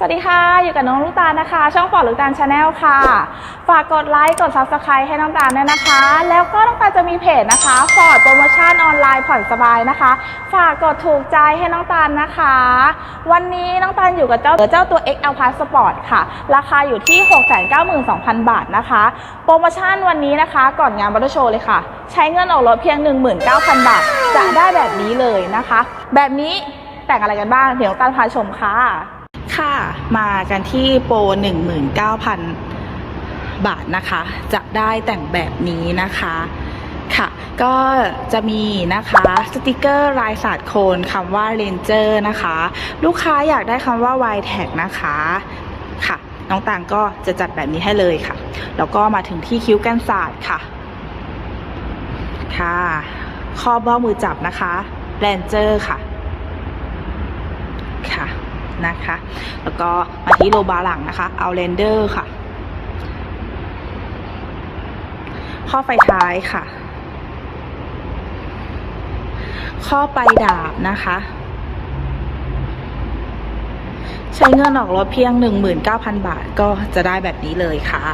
สวัสดีค่ะ อยู่กับน้องลูกตาลนะคะ ช่องฟอร์ดลูกตาลชาแนลค่ะ ฝากกดไลค์กด Subscribe ให้น้องตาลด้วยนะคะ แล้วก็น้องตาลจะมีเพจนะคะฟอร์ดโปรโมชั่นออนไลน์ผ่อนสบายนะคะ ฝากกดถูกใจให้น้องตาลนะคะ วันนี้น้องตาลอยู่กับเจ้าเจ้าตัว XL Passport ค่ะ ราคาอยู่ที่ 692,000 บาทนะคะ โปรโมชั่นวันนี้นะคะ ก่อนงานบัตรโชว์เลยค่ะ ใช้เงินออกรถเพียง 19,000 บาท จะได้แบบนี้เลยนะคะ แบบนี้แต่งอะไรกันบ้างเดี๋ยวน้องตาลพาชมค่ะ มากันที่โปร 19,000 บาทนะคะ จะได้แต่งแบบนี้นะคะค่ะ ก็จะมีนะคะสติกเกอร์ลายสาดโคนคำว่า Ranger นะคะ ลูกค้าอยากได้คำว่า y t a g นะคะค่ะ น้องต่างก็จะจัดแบบนี้ให้เลยค่ะ แล้วก็มาถึงที่คิ้วกันศาสตร์ค่ะค่ะข้อบ้ามือจับนะคะ Ranger ค่ะค่ะ นะคะ แล้วก็มาที่โลบาร์หลังนะคะเอาเลนเดอร์ค่ะ ข้อไฟท้ายค่ะ ข้อปลายดาบนะคะใช้เงินออกรถเพียง 19,000 บาทก็จะได้แบบนี้เลยค่ะ